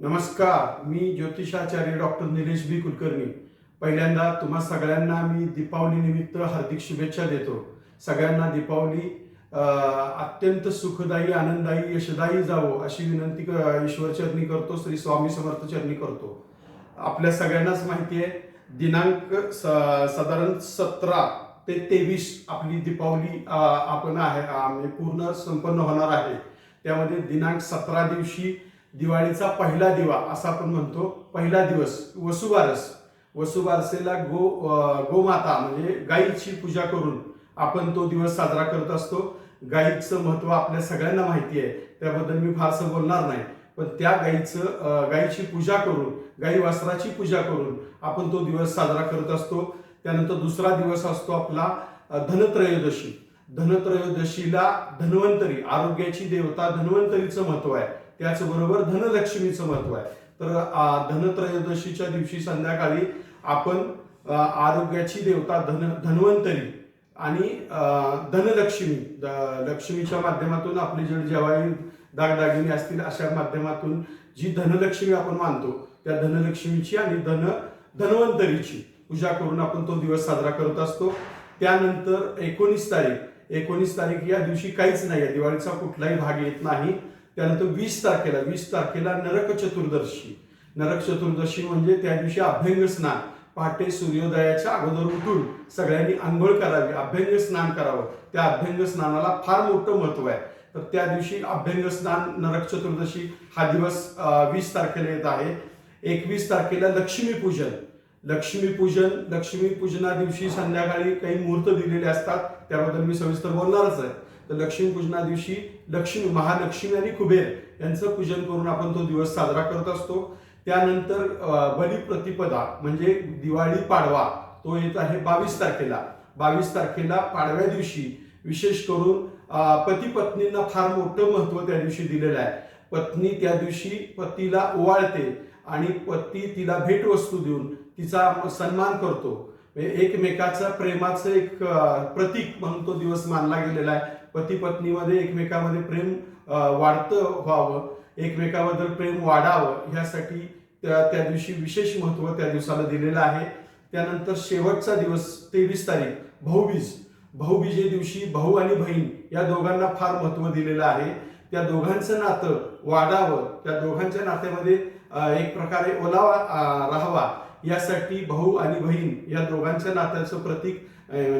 नमस्कार मी ज्योतिषाचार्य डॉक्टर निलेश बी कुलकर्णी. पहिल्यांदा तुम्हा सगळ्यांना मी दीपावली निमित्त हार्दिक शुभेच्छा देतो. सगळ्यांना दीपावली अत्यंत सुखदायी आनंददायी यशदायी जावो अशी विनंती ईश्वरचरणी करतो श्री स्वामी समर्थ चरणी करतो. आपल्या सगळ्यांनाच माहिती आहे दिनांक स- साधारण सतरा ते तेवीस आपली दीपावली आपण आहे पूर्ण संपन्न होणार आहे. त्यामध्ये दिनांक सतरा दिवशी दिवाळीचा पहिला दिवा असा आपण म्हणतो पहिला दिवस वसुबारस. वसुबारसेला गो गोमाता म्हणजे गायीची पूजा करून आपण तो दिवस साजरा करत असतो. गायीचं महत्त्व आपल्या सगळ्यांना माहिती आहे त्याबद्दल मी फारसं बोलणार नाही. पण त्या गायीचं गाईची गायीची पूजा करून गाई वस्त्राची पूजा करून आपण तो दिवस साजरा करत असतो. त्यानंतर दुसरा दिवस असतो आपला धनत्रयोदशी. धनत्रयोदशीला धन्वंतरी आरोग्याची देवता धन्वंतरीचं महत्त्व आहे. त्याचबरोबर धनलक्ष्मीचं महत्त्व आहे. तर धनत्रयोदशीच्या दिवशी संध्याकाळी आपण आरोग्याची देवता धन धन्वंतरी आणि धनलक्ष्मी लक्ष्मीच्या माध्यमातून आपली जड जेवाई दागदागिने असतील अशा माध्यमातून जी धनलक्ष्मी आपण मानतो त्या धनलक्ष्मीची आणि धन धन्वंतरीची पूजा करून आपण तो दिवस साजरा करत असतो. त्यानंतर एकोणीस तारीख एकोणीस तारीख या दिवशी काहीच नाही आहे. दिवाळीचा कुठलाही भाग येत नाही. त्यानंतर वीस तारखेला वीस तारखेला नरक चतुर्दशी. नरक चतुर्दशी म्हणजे त्या दिवशी अभ्यंग स्नान. पहाटे सूर्योदयाच्या अगोदर उठून सगळ्यांनी आंघोळ करावी अभ्यंग स्नान करावं. त्या अभ्यंग स्नानाला फार मोठं महत्त्व आहे. तर त्या दिवशी अभ्यंग स्नान नरक चतुर्दशी हा दिवस वीस तारखेला येत आहे. एकवीस तारखेला लक्ष्मीपूजन लक्ष्मीपूजन लक्ष्मीपूजना दिवशी संध्याकाळी काही मुहूर्त दिलेले असतात त्याबद्दल मी सविस्तर बोलणारच आहे. तर लक्ष्मीपूजना दिवशी लक्ष्मी महालक्ष्मी आणि कुबेर यांचं पूजन करून आपण तो दिवस साजरा करत असतो. त्यानंतर बलिप्रतिपदा म्हणजे दिवाळी पाडवा तो येत आहे बावीस तारखेला. बावीस तारखेला पाडव्या दिवशी विशेष करून पती पत्नींना फार मोठं महत्त्व त्या दिवशी दिलेलं आहे. पत्नी त्या दिवशी पतीला ओवाळते आणि पती तिला भेटवस्तू देऊन तिचा सन्मान करतो. म्हणजे एकमेकाचा प्रेमाचं एक प्रतीक म्हणून तो दिवस मानला गेलेला आहे. पती पत्नीमध्ये एकमेकामध्ये प्रेम वाढतं व्हावं. एकमेकाबद्दल प्रेम वाढावं ह्यासाठी त्या त्या दिवशी विशेष महत्त्व त्या दिवसाला दिलेलं आहे. त्यानंतर शेवटचा दिवस तेवीस तारीख भाऊबीज. भाऊबीजे दिवशी भाऊ आणि बहीण या दोघांना फार महत्त्व दिलेलं आहे. त्या दोघांचं नातं वाढावं. त्या दोघांच्या नात्यामध्ये एक प्रकारे ओलावा राहावा. यासाठी भाऊ आणि बहीण या दोघांच्या नात्याचं प्रतीक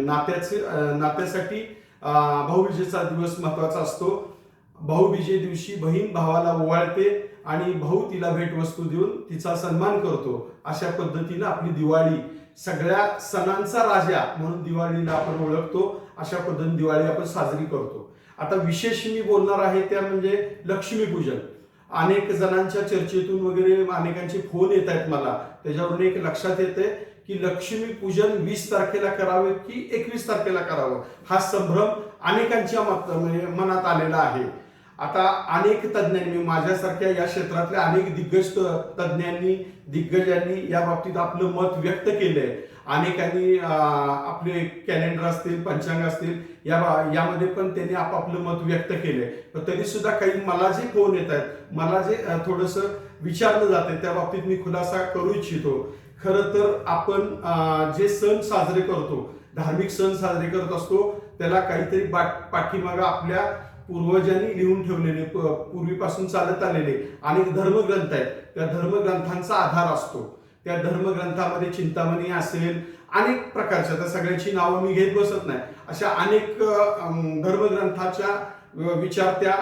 नात्याचे नात्यासाठी भाऊबीजेचा दिवस महत्त्वाचा असतो. भाऊबीजे दिवशी बहीण भावाला ओवाळते आणि भाऊ तिला भेटवस्तू देऊन तिचा सन्मान करतो. अशा पद्धतीनं आपली दिवाळी सगळ्या सणांचा राजा म्हणून दिवाळीला आपण ओळखतो. अशा पद्धतीने दिवाळी आपण साजरी करतो. आता विशेष मी बोलणार आहे त्या म्हणजे लक्ष्मीपूजन. अनेक जणांच्या चर्चेतून वगैरे अनेकांचे फोन येत आहेत मला. त्याच्यावरून एक लक्षात येते की लक्ष्मी पूजन वीस तारखेला करावे की एकवीस तारखेला करावं? हा संभ्रम अनेकांच्या म्हणजे मनात आलेला आहे. आता अनेक तज्ज्ञांनी माझ्यासारख्या या क्षेत्रातल्या अनेक दिग्गज तज्ज्ञांनी दिग्गजांनी या बाबतीत आपलं मत व्यक्त केलंय. अनेकांनी आपले कॅलेंडर असतील पंचांग असतील या यामध्ये पण त्यांनी आपापलं मत व्यक्त केलंय. पण तरी सुद्धा काही मला जे फोन येत आहेत मला जे थोडंसं विचारलं जाते त्या बाबतीत मी खुलासा करू इच्छितो. खरं तर आपण जे सण साजरे करतो धार्मिक सण साजरे करत असतो त्याला काहीतरी बाट पाठीमागं आपल्या पूर्वजांनी लिहून ठेवलेले पूर्वीपासून चालत आलेले अनेक धर्मग्रंथ आहेत. त्या धर्मग्रंथांचा आधार असतो. त्या धर्मग्रंथामध्ये चिंतामणी असेल अनेक प्रकारच्या त्या सगळ्यांची नावं मी घेत बसत नाही. अशा अनेक धर्मग्रंथाच्या विचार त्या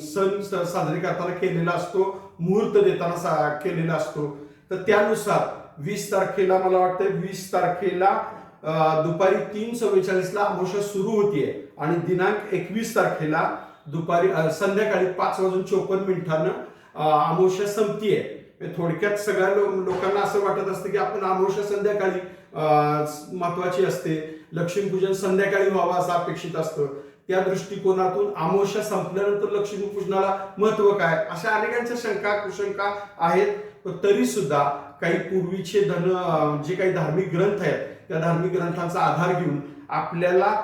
सण स- साजरे करताना केलेला असतो मुहूर्त देताना सा- केलेला असतो. तर त्यानुसार वीस तारखेला मला वाटतं वीस तारखेला दुपारी तीन चव्वेचाळीसला अमावस्या सुरू होतीये. आणि दिनांक एकवीस तारखेला दुपारी संध्याकाळी पाच वाजून चोपन्न मिनिटानं अं, संपतीये. थोडक्यात सगळ्या लो- लोकांना असं वाटत असतं की आपण अमावस्या संध्याकाळी महत्वाची असते. लक्ष्मीपूजन संध्याकाळी व्हावं असं अपेक्षित असतं. त्या दृष्टिकोनातून अमावस्या संपल्यानंतर लक्ष्मीपूजनाला महत्त्व काय? अशा अनेकांच्या शंका कुशंका आहेत. तरी सुद्धा काही पूर्वीचे धन जे काही धार्मिक ग्रंथ आहेत त्या धार्मिक ग्रंथांचा आधार घेऊन आपल्याला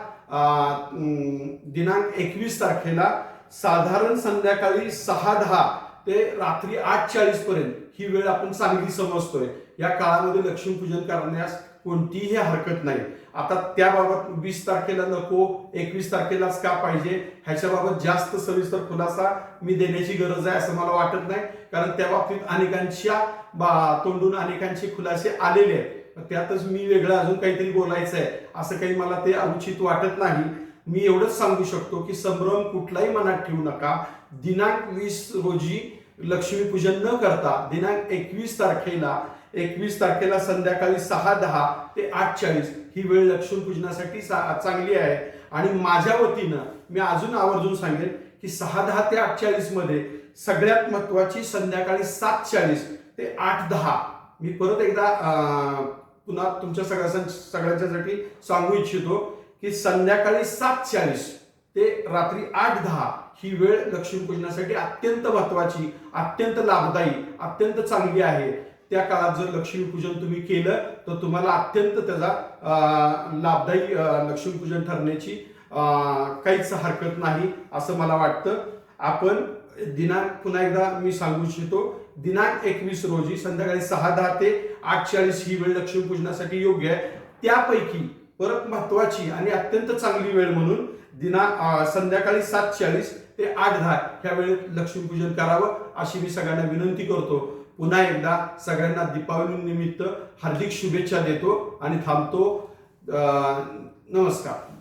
दिनांक एकवीस तारखेला साधारण संध्याकाळी सहा दहा ते रात्री आठ चाळीस पर्यंत ही वेळ आपण चांगली समजतोय. या काळामध्ये लक्ष्मीपूजन करण्यास कोणतीही हरकत नाही. आता त्याबाबत वीस तारखेला नको एकवीस तारखेलाच का पाहिजे? ह्याच्याबाबत जास्त सविस्तर खुलासा मी देण्याची गरज आहे असं मला वाटत नाही. कारण त्या बाबतीत अनेकांच्या बा- तोंडून अनेकांचे खुलासे आलेले आहेत. त्यातच मी वेगळं अजून काहीतरी बोलायचं आहे असं काही मला ते अनुचित वाटत नाही. मी एवढंच सांगू शकतो की संभ्रम कुठलाही मनात ठेवू नका. दिनांक वीस रोजी लक्ष्मीपूजन न करता दिनांक एकवीस तारखेला एकवीस तारखेला संध्याकाळी सहा दहा ते आठ चाळीस ही वेळ लक्ष्मीपूजनासाठी चांगली आहे. आणि माझ्या वतीनं मी अजून आवर्जून सांगेन की सहा दहा ते आठचाळीसमध्ये सगळ्यात महत्वाची संध्याकाळी सात चाळीस ते आठ दहा. मी परत एकदा पुन्हा तुमच्या सगळ्या सगळ्यांच्यासाठी सांगू इच्छितो की संध्याकाळी सात चाळीस ते रात्री आठ दहा ही वेळ लक्ष्मीपूजनासाठी अत्यंत महत्वाची अत्यंत लाभदायी अत्यंत चांगली आहे. त्या काळात जर लक्ष्मीपूजन तुम्ही केलं तर तुम्हाला अत्यंत त्याचा लाभदायी लक्ष्मीपूजन ठरण्याची काहीच हरकत नाही असं मला वाटतं. आपण दिनांक पुन्हा एकदा मी सांगू इच्छितो दिनांक एकवीस रोजी संध्याकाळी सहा दहा ते आठ चाळीस ही वेळ लक्ष्मीपूजनासाठी योग्य आहे. त्यापैकी परत महत्वाची आणि अत्यंत चांगली वेळ म्हणून दिना संध्याकाळी सात चाळीस ते आठ दहा ह्या वेळेत लक्ष्मीपूजन करावं अशी मी सगळ्यांना विनंती करतो. पुन्हा एकदा सगळ्यांना दीपावली निमित्त हार्दिक शुभेच्छा देतो आणि थांबतो. नमस्कार.